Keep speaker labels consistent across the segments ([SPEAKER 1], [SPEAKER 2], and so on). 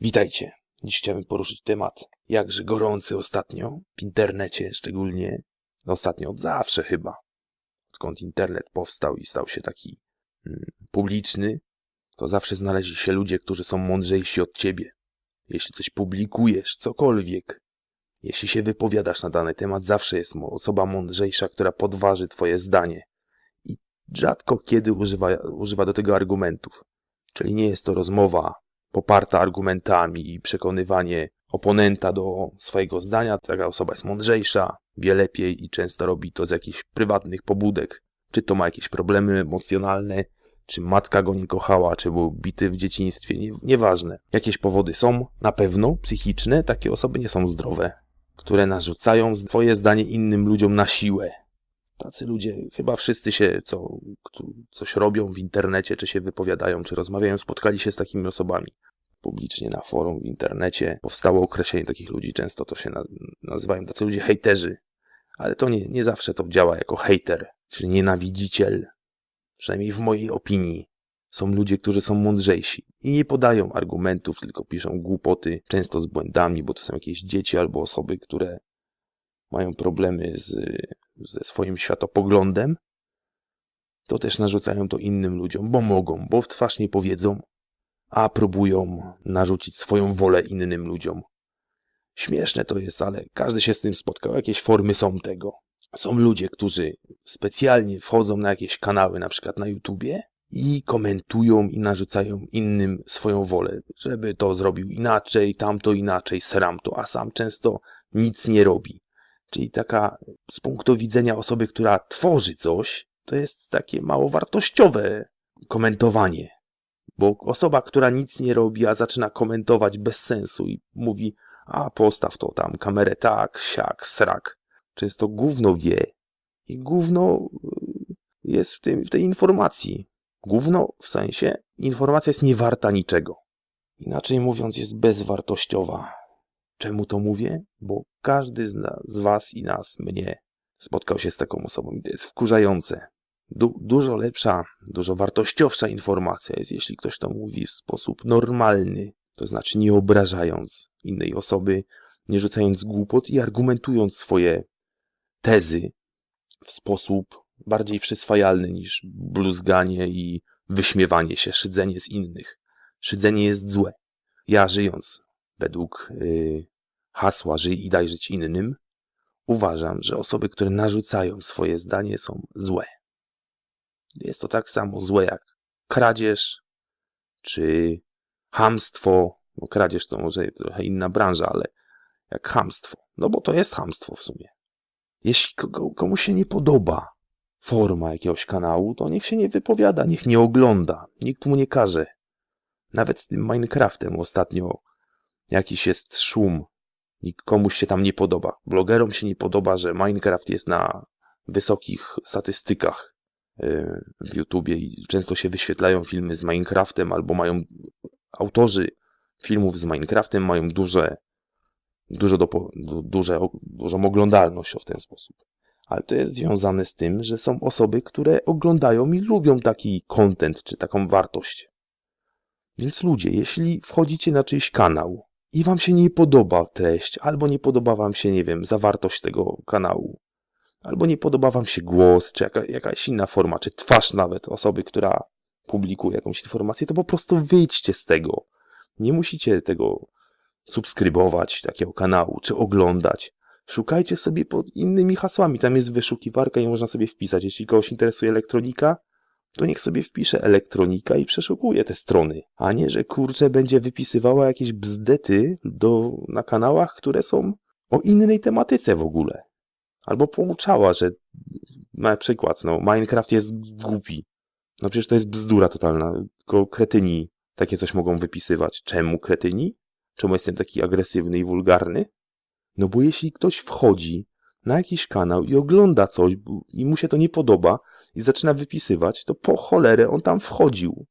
[SPEAKER 1] Witajcie. Dziś chciałem poruszyć temat jakże gorący ostatnio, w internecie szczególnie, ostatnio od zawsze chyba. Skąd internet powstał i stał się taki mm, publiczny, to zawsze znaleźli się ludzie, którzy są mądrzejsi od ciebie. Jeśli coś publikujesz, cokolwiek, jeśli się wypowiadasz na dany temat, zawsze jest osoba mądrzejsza, która podważy twoje zdanie. I rzadko kiedy używa, używa do tego argumentów. Czyli nie jest to rozmowa poparta argumentami i przekonywanie oponenta do swojego zdania. Taka osoba jest mądrzejsza, wie lepiej i często robi to z jakichś prywatnych pobudek. Czy to ma jakieś problemy emocjonalne, czy matka go nie kochała, czy był bity w dzieciństwie, nie, nieważne. Jakieś powody są, na pewno psychiczne, takie osoby nie są zdrowe, które narzucają swoje zdanie innym ludziom na siłę. Tacy ludzie, chyba wszyscy się, co, coś robią w internecie, czy się wypowiadają, czy rozmawiają, spotkali się z takimi osobami. Publicznie na forum, w internecie powstało określenie takich ludzi, często to się na, nazywają tacy ludzie hejterzy. Ale to nie, nie zawsze to działa jako hejter, czyli nienawidziciel. Przynajmniej w mojej opinii. Są ludzie, którzy są mądrzejsi i nie podają argumentów, tylko piszą głupoty, często z błędami, bo to są jakieś dzieci albo osoby, które mają problemy z, ze swoim światopoglądem, to też narzucają to innym ludziom, bo mogą, bo w twarz nie powiedzą, a próbują narzucić swoją wolę innym ludziom. Śmieszne to jest, ale każdy się z tym spotkał. Jakieś formy są tego. Są ludzie, którzy specjalnie wchodzą na jakieś kanały, na przykład na YouTubie i komentują i narzucają innym swoją wolę, żeby to zrobił inaczej, tamto inaczej, seram to, a sam często nic nie robi. Czyli taka z punktu widzenia osoby, która tworzy coś, to jest takie mało wartościowe komentowanie. Bo osoba, która nic nie robi, a zaczyna komentować bez sensu i mówi, a postaw to tam, kamerę tak, siak, srak. Często gówno wie i gówno y, jest w, tym, w tej informacji. Gówno w sensie informacja jest niewarta niczego. Inaczej mówiąc, jest bezwartościowa. Czemu to mówię? Bo każdy z, nas, z was i nas, mnie, spotkał się z taką osobą i to jest wkurzające. Du dużo lepsza, dużo wartościowsza informacja jest, jeśli ktoś to mówi w sposób normalny, to znaczy nie obrażając innej osoby, nie rzucając głupot i argumentując swoje tezy w sposób bardziej przyswajalny niż bluzganie i wyśmiewanie się, szydzenie z innych. Szydzenie jest złe. Ja żyjąc według y, hasła żyj i daj żyć innym, uważam, że osoby, które narzucają swoje zdanie są złe. Jest to tak samo złe jak kradzież, czy hamstwo. No kradzież to może trochę inna branża, ale jak hamstwo. No bo to jest hamstwo w sumie. Jeśli komuś się nie podoba forma jakiegoś kanału, to niech się nie wypowiada, niech nie ogląda. Nikt mu nie każe. Nawet z tym Minecraftem ostatnio jakiś jest szum. Nikt komuś się tam nie podoba. Blogerom się nie podoba, że Minecraft jest na wysokich statystykach yy, w YouTubie i często się wyświetlają filmy z Minecraftem albo mają autorzy filmów z Minecraftem mają duże dużo do, du, duże, dużą oglądalność w ten sposób. Ale to jest związane z tym, że są osoby, które oglądają i lubią taki content, czy taką wartość. Więc ludzie, jeśli wchodzicie na czyjś kanał i wam się nie podoba treść, albo nie podoba wam się, nie wiem, zawartość tego kanału, albo nie podoba wam się głos, czy jaka, jakaś inna forma, czy twarz nawet osoby, która publikuje jakąś informację, to po prostu wyjdźcie z tego. Nie musicie tego subskrybować takiego kanału, czy oglądać. Szukajcie sobie pod innymi hasłami. Tam jest wyszukiwarka i można sobie wpisać. Jeśli kogoś interesuje elektronika, to niech sobie wpisze elektronika i przeszukuje te strony. A nie, że kurczę będzie wypisywała jakieś bzdety do, na kanałach, które są o innej tematyce w ogóle. Albo pouczała, że na przykład, no, Minecraft jest głupi. No przecież to jest bzdura totalna. Tylko kretyni takie coś mogą wypisywać. Czemu kretyni? Czemu jestem taki agresywny i wulgarny? No bo jeśli ktoś wchodzi na jakiś kanał i ogląda coś i mu się to nie podoba i zaczyna wypisywać, to po cholerę on tam wchodził.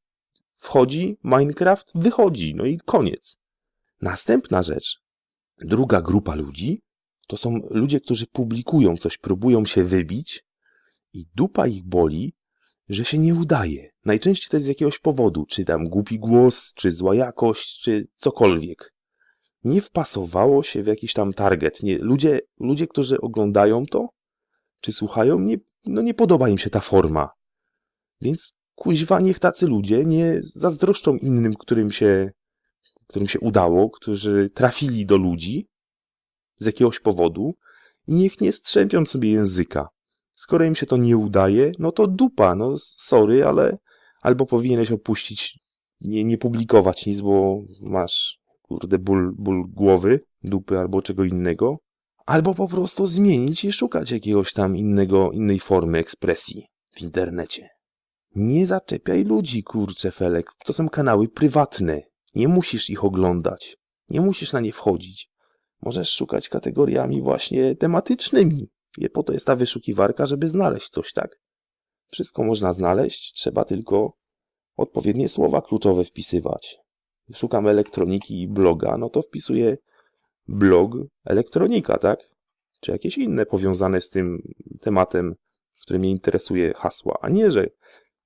[SPEAKER 1] Wchodzi, Minecraft wychodzi, no i koniec. Następna rzecz. Druga grupa ludzi to są ludzie, którzy publikują coś, próbują się wybić i dupa ich boli, że się nie udaje. Najczęściej to jest z jakiegoś powodu, czy tam głupi głos, czy zła jakość, czy cokolwiek. Nie wpasowało się w jakiś tam target. Nie, ludzie, ludzie, którzy oglądają to, czy słuchają, nie, no nie podoba im się ta forma. Więc kuźwa, niech tacy ludzie nie zazdroszczą innym, którym się, którym się udało, którzy trafili do ludzi z jakiegoś powodu i niech nie strzępią sobie języka. Skoro im się to nie udaje, no to dupa, no sorry, ale albo powinieneś opuścić, nie, nie publikować nic, bo masz, kurde, ból, ból głowy, dupy albo czego innego, albo po prostu zmienić i szukać jakiegoś tam innego, innej formy ekspresji w internecie. Nie zaczepiaj ludzi, kurcze Felek. To są kanały prywatne. Nie musisz ich oglądać. Nie musisz na nie wchodzić. Możesz szukać kategoriami właśnie tematycznymi. I po to jest ta wyszukiwarka, żeby znaleźć coś, tak? Wszystko można znaleźć, trzeba tylko odpowiednie słowa kluczowe wpisywać. Szukam elektroniki i bloga, no to wpisuję blog elektronika, tak? Czy jakieś inne powiązane z tym tematem, który mnie interesuje hasła, a nie, że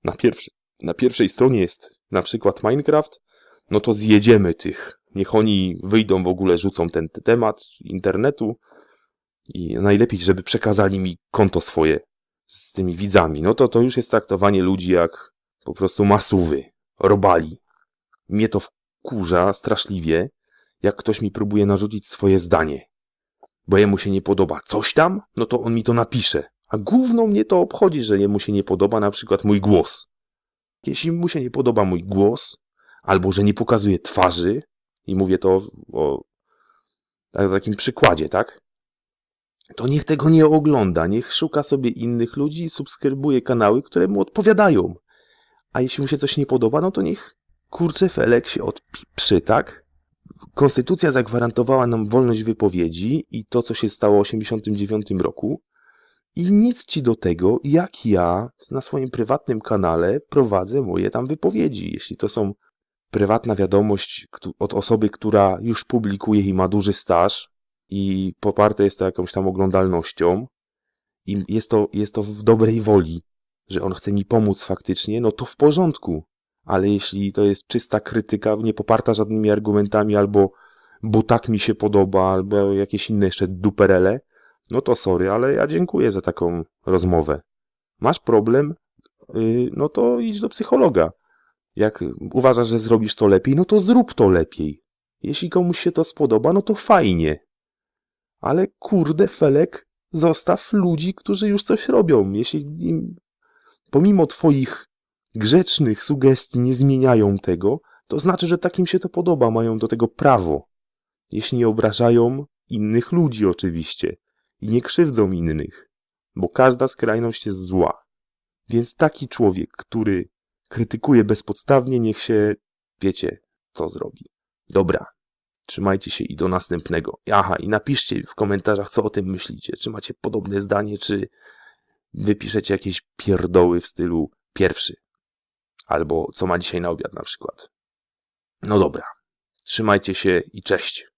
[SPEAKER 1] na, pierwszy, na pierwszej stronie jest na przykład Minecraft, no to zjedziemy tych. Niech oni wyjdą w ogóle, rzucą ten temat internetu i najlepiej, żeby przekazali mi konto swoje z tymi widzami. No to to już jest traktowanie ludzi jak po prostu masówy, robali. Mnie to wkurza straszliwie, jak ktoś mi próbuje narzucić swoje zdanie. Bo jemu się nie podoba coś tam, no to on mi to napisze. A główną mnie to obchodzi, że jemu się nie podoba na przykład mój głos. Jeśli mu się nie podoba mój głos, albo że nie pokazuje twarzy, i mówię to o, o takim przykładzie, tak? To niech tego nie ogląda, niech szuka sobie innych ludzi i subskrybuje kanały, które mu odpowiadają. A jeśli mu się coś nie podoba, no to niech kurczę Felek się odpiprzy, tak? Konstytucja zagwarantowała nam wolność wypowiedzi i to, co się stało w 1989 roku, i nic ci do tego, jak ja na swoim prywatnym kanale prowadzę moje tam wypowiedzi. Jeśli to są prywatna wiadomość od osoby, która już publikuje i ma duży staż i poparte jest to jakąś tam oglądalnością i jest to, jest to w dobrej woli, że on chce mi pomóc faktycznie, no to w porządku. Ale jeśli to jest czysta krytyka, nie poparta żadnymi argumentami albo bo tak mi się podoba, albo jakieś inne jeszcze duperele, no to sorry, ale ja dziękuję za taką rozmowę. Masz problem? Yy, no to idź do psychologa. Jak uważasz, że zrobisz to lepiej, no to zrób to lepiej. Jeśli komuś się to spodoba, no to fajnie. Ale kurde, Felek, zostaw ludzi, którzy już coś robią. Jeśli im, pomimo twoich grzecznych sugestii nie zmieniają tego, to znaczy, że takim się to podoba, mają do tego prawo. Jeśli nie obrażają innych ludzi oczywiście i nie krzywdzą innych, bo każda skrajność jest zła. Więc taki człowiek, który krytykuje bezpodstawnie, niech się, wiecie, co zrobi. Dobra, trzymajcie się i do następnego. Aha, i napiszcie w komentarzach, co o tym myślicie. Czy macie podobne zdanie, czy wypiszecie jakieś pierdoły w stylu pierwszy. Albo co ma dzisiaj na obiad na przykład. No dobra, trzymajcie się i cześć.